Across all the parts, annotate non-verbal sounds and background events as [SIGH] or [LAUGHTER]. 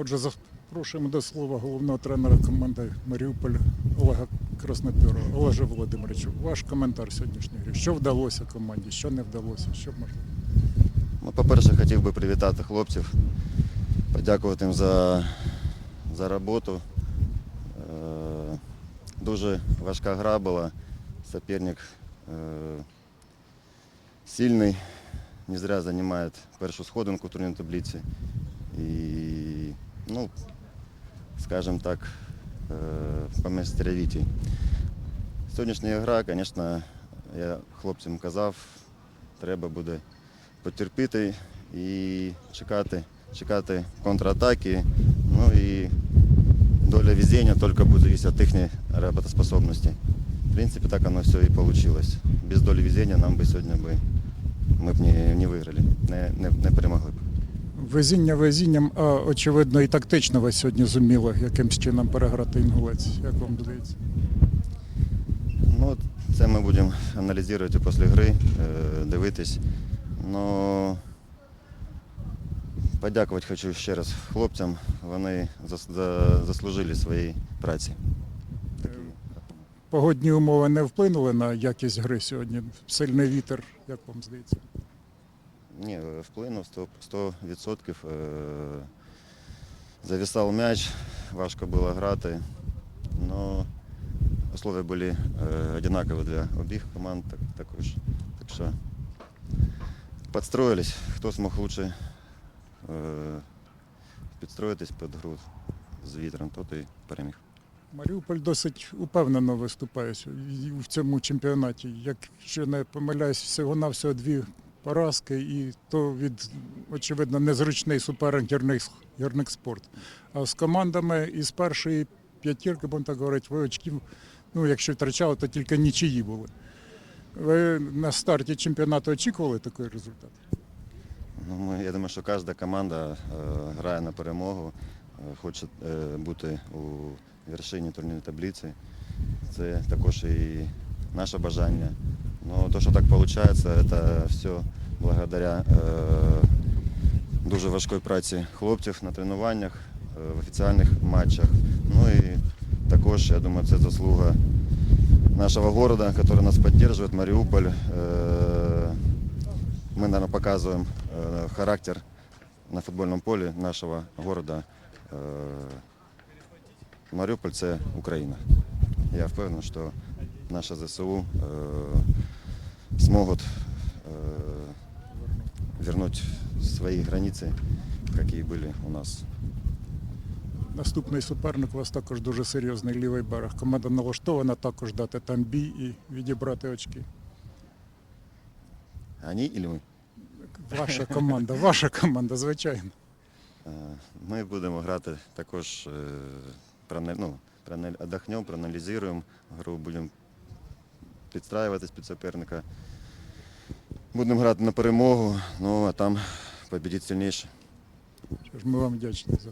Отже, запрошуємо до слова головного тренера команди Маріуполь Олега Краснопьорова. Олеже Володимировичу, ваш коментар сьогоднішньої гри. Що вдалося команді, що не вдалося, що можливо? Ну, по-перше, хотів би привітати хлопців, подякувати їм за, за роботу. Е, дуже важка гра була. Соперник е, сильний, не зря займає першу сходинку в турнірній таблиці. І, ну, скажімо так, е, по майстеровітій. Сьогоднішня гра, звісно, я хлопцям казав, треба буде потерпіти і чекати, чекати контратаки. Ну і доля везения тільки буде від їхньої роботоспособності. В принципі, так воно все і вийшло. Без долі везения нам би сьогодні би, ми б не, не виграли, не, не, не перемогли. Везіння везінням, а очевидно і тактично ви сьогодні зуміли якимсь чином переграти інгулець. Як вам здається? Ну, це ми будемо аналізувати після гри, е, дивитись. Ну, подякувати хочу ще раз хлопцям. Вони заслужили своєї праці. Погодні умови не вплинули на якість гри сьогодні. Сильний вітер, як вам здається? Ні, вплинув 100%. 100%. Е, Завісав м'яч, важко було грати. Но условия були е, однакові для обох команд так, також. Так що підстроїлись. Хто змог краще е, підстроїтись під гру з вітром, тот і переміг. Маріуполь досить упевнено виступає в цьому чемпіонаті. Якщо не помиляюсь, всього навсього дві поразки, і то від, очевидно, незручний суперник гірник, спорт. А з командами із першої п'ятірки, будемо так говорити, ви очків, ну якщо втрачали, то тільки нічиї були. Ви на старті чемпіонату очікували такий результат? Ну, я думаю, що кожна команда е, грає на перемогу, е, хоче е, бути у вершині турнірної таблиці. Це також і наше бажання. Ну, то, що так виходить, це все благодаря е, дуже важкій праці хлопців на тренуваннях, е, в офіціальних матчах. Ну і також, я думаю, це заслуга нашего города, который нас поддерживает, Мариуполь. Э, Мы, наверное, показываем э, характер на футбольном поле нашего города. Э, Маріуполь це Україна. Я впевнений, що наші ЗСУ е, зможуть е, вернути свої границі, які були у нас. Наступний суперник у вас також дуже серйозний лівий берег. Команда налаштована також дати там бій і відібрати очки. Вони і ми? Ваша команда, ваша команда, звичайно. Е, Ми будемо грати також, е, проана- ну, проана- отдохнемо, проаналізуємо гру, будемо підстраюватись під суперника. Будемо грати на перемогу, ну а там побідіть сильніший. Що ж ми вам вдячні за.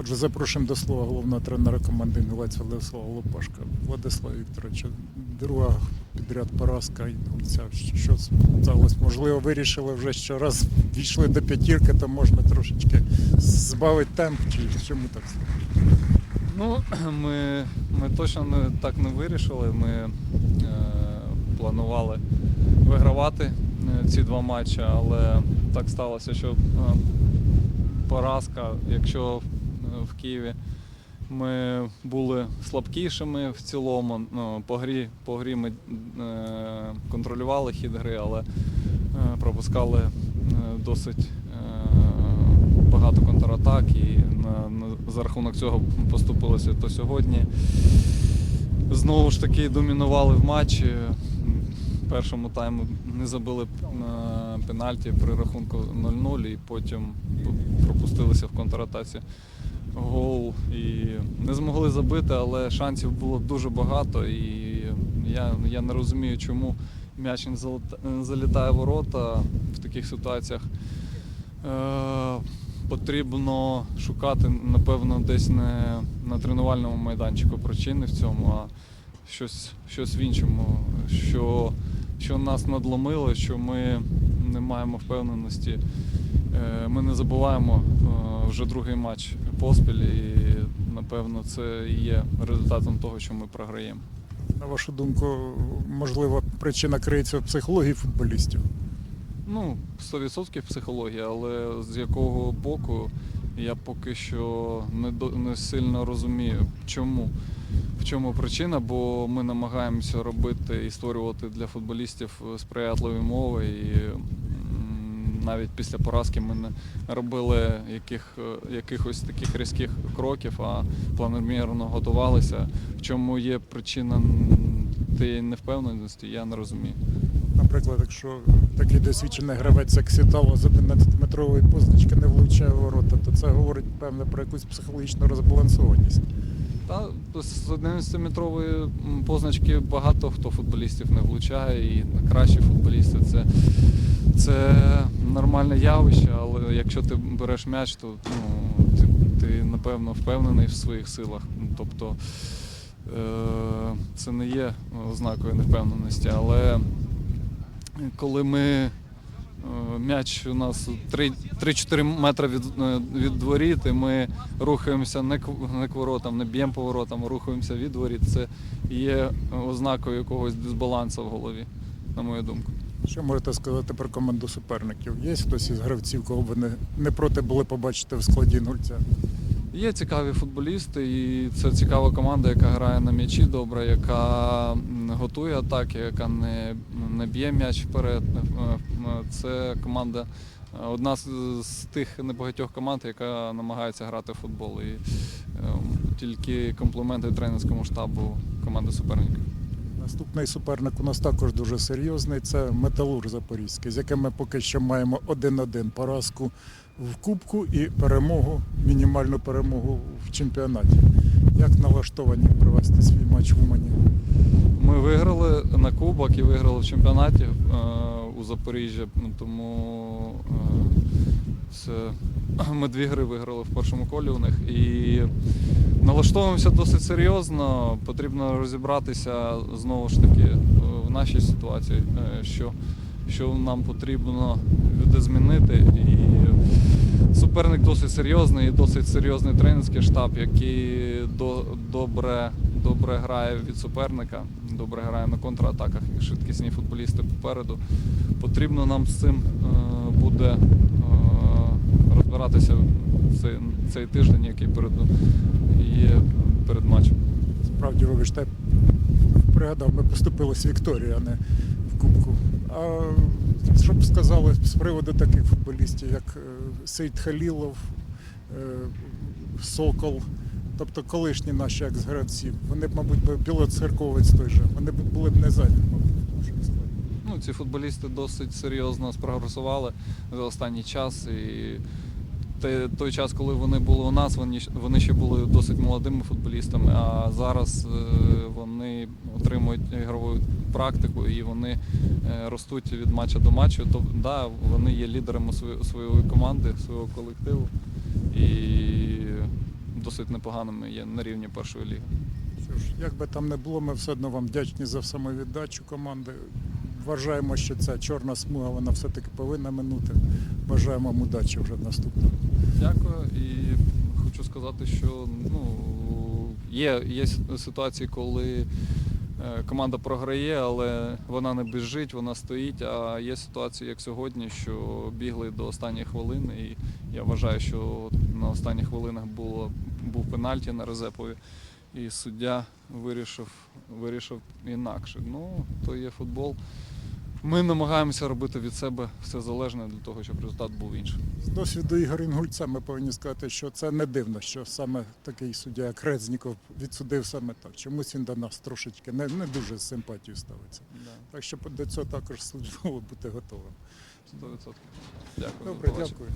Отже, запрошуємо до слова головного тренера команди Інгулець Владислава Лопашка. Владислав Вікторович, друга підряд поразка інгульця. Що сталося? Можливо, вирішили вже, що раз дійшли до п'ятірки, то можна трошечки збавити темп, чи чому так? Ну, [CLEARS THROAT] ми, ми точно не, так не вирішили. Ми е, планували вигравати е, ці два матчі, але так сталося, що е, поразка, якщо е, в Києві ми були слабкішими в цілому, ну, по грі, по грі ми контролювали хід гри, але пропускали досить багато контратак і на, на, за рахунок цього поступилися. То сьогодні знову ж таки домінували в матчі. Першому таймі не забили пенальті при рахунку 0-0 і потім пропустилися в контратаці гол і не змогли забити, але шансів було дуже багато. І я, я не розумію, чому м'яч не залітає ворота в таких ситуаціях. Е, потрібно шукати, напевно, десь не на тренувальному майданчику причини в цьому, а щось, щось в іншому, що, що нас надломило, що ми не маємо впевненості е, ми не забуваємо е, вже другий матч поспіль, і напевно це і є результатом того, що ми програємо. На вашу думку, можливо, причина криється в психології футболістів. Ну, 100% психологія, але з якого боку я поки що не, до, не сильно розумію, чому. В чому причина, бо ми намагаємося робити і створювати для футболістів сприятливі умови. І навіть після поразки ми не робили яких, е, якихось таких різких кроків, а планомірно готувалися. В чому є причина тієї невпевненості, я не розумію. Наприклад, якщо такий досвідчений гравець, як Сітало з 11-метрової позначки не влучає ворота, то це говорить певне про якусь психологічну розбалансованість. Та з 11-метрової позначки багато хто футболістів не влучає, і кращі футболісти це, це нормальне явище, але якщо ти береш м'яч, то ну, ти, ти напевно впевнений в своїх силах. Тобто е, це не є ознакою невпевненості, але коли ми е, М'яч у нас 3 3-4 метри від, е, від дворіт, і ми рухаємося не к, не к воротам, не б'ємо по воротам, а рухаємося від воріт. Це є ознакою якогось дисбалансу в голові, на мою думку. Що можете сказати про команду суперників? Є хтось із гравців, кого ви не, не проти були побачити в складі гульця? Є цікаві футболісти, і це цікава команда, яка грає на м'ячі добре, яка готує атаки, яка не, не б'є м'яч вперед. Е, е, Це команда, е, одна з, тих небагатьох команд, яка намагається грати в футбол. І е, тільки компліменти тренерському штабу команди суперників. Наступний суперник у нас також дуже серйозний. Це Металург Запорізький, з яким ми поки що маємо 1-1 поразку в Кубку і перемогу, мінімальну перемогу в чемпіонаті. Як налаштовані провести свій матч в Умані? Ми виграли на кубок і виграли в чемпіонаті е, у Запоріжжі. Тому е, це, ми дві гри виграли в першому колі у них. І налаштовуємося досить серйозно. Потрібно розібратися знову ж таки е, в нашій ситуації, е, що, що нам потрібно буде змінити. І суперник досить серйозний і досить серйозний тренерський штаб, який до, добре, добре грає від суперника, добре грає на контратаках і швидкісні футболісти попереду. Потрібно нам з цим е, буде розбиратися цей, цей тиждень, який перед, є перед матчем. Справді, вибачте, пригадав, ми поступили з Вікторією, а не в Кубку. А що б сказали з приводу таких футболістів, як е, Сейд Халілов, е, Сокол, тобто колишні наші екс-гравці, вони б, мабуть, білоцерковець той же, вони б були б не зайві, мабуть, в. Ну, ці футболісти досить серйозно спрогресували за останній час. І той час, коли вони були у нас, вони, вони ще були досить молодими футболістами, а зараз е, вони отримують ігрову практику і вони е, ростуть від матча до матчу. Тобто, да, вони є лідерами своєї, команди, свого колективу і досить непоганими є на рівні першої ліги. Як би там не було, ми все одно вам вдячні за самовіддачу команди. Вважаємо, що ця чорна смуга вона все-таки повинна минути. Бажаємо вам удачі вже в наступному. Дякую. І хочу сказати, що ну, є, є ситуації, коли е, команда програє, але вона не біжить, вона стоїть. А є ситуації, як сьогодні, що бігли до останньої хвилини. І я вважаю, що на останніх хвилинах було, був пенальті на Резепові. І суддя вирішив, вирішив інакше. Ну, то є футбол. Ми намагаємося робити від себе все залежне для того, щоб результат був інший. З досвіду Ігоря Інгульця ми повинні сказати, що це не дивно, що саме такий суддя, як Резніков, відсудив саме так. Чомусь він до нас трошечки не, не дуже з симпатією ставиться. Да. Так що до цього також службово бути готовим. 100%. Дякую. Добре, дякую.